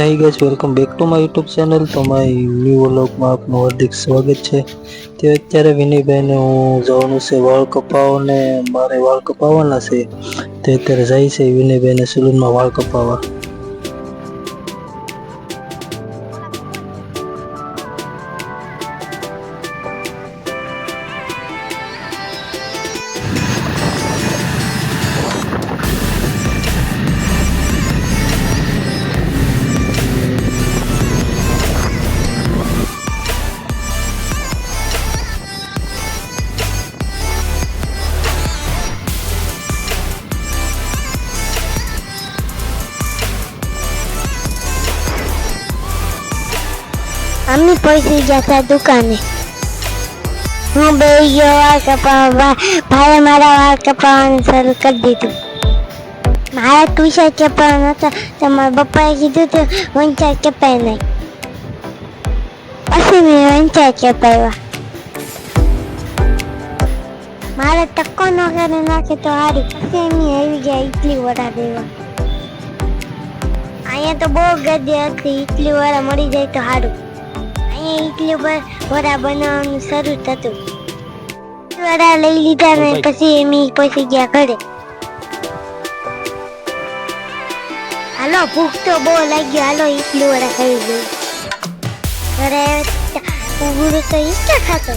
Hi guys welcome back to my YouTube channel તો મારી new વ્લોગમાં આપનું હાર્દિક સ્વાગત છે. તે અત્યારે વિનયભાઈને હું જવાનું છે વાળ કપાવવા ને મારે વાળ કપાવવાના છે. તે અત્યારે જાય છે વિનયભાઈને સલૂનમાં વાળ કપાવવા. અમે પહોંચી ગયા હતા દુકાને. હું બે ગયો વાળ કપાવવા, ભાઈએ મારા વાળ કપાવવાનું શરૂ કરી દીધું. મારા ટુશા કપાવવાનો હતો, તો મારા પપ્પાએ કીધું તો વંચાય કપાય નહીં. પછી મેં વંચાય કપાવ્યા. મારે ટક્કો ન કરી નાખે તો સારું પછી એમની આવી ગયા ઇટલી વડા દેવા. અહીંયા તો બહુ ગદી હતી ઇડલી વડા મળી જાય તો સારું અહીંયા ઇડલી વડા બનાવવાનું શરૂ થતું. વડા લઈ લીધા ને પછી એમ પછી ગયા ઘરે. હાલો ભૂખ તો બહુ લાગ્યો હાલો ઇડલી વડા ખાઈ ગઈ ઘરે ઉગડું તો ઈચ્છા ખાતો?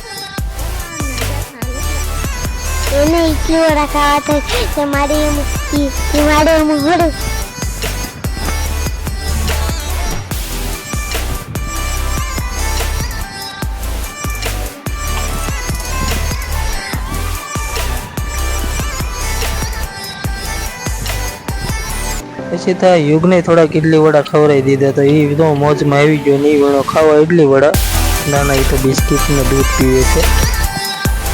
એને ઇડલી વડા ખાવા થાય મારે એમ મારે એમ ઘડું પછી તો યુગને થોડાક ઇડલી વડા ખવડાવી દીધા તો એ તો મોજમાં આવી ગયો ને એ વડો ખાવા ઇડલી વડા. ના ના એ તો બિસ્કિટને દૂધ પીવે છે.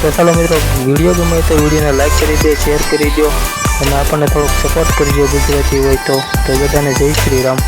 તો ચાલો મિત્રો, વીડિયો ગમે તો વિડીયોને લાઈક કરી દે શેર કરી દો. અને આપણને થોડોક સપોર્ટ કરજો ગુજરાતી હોય તો. તો બધાને જય શ્રી રામ.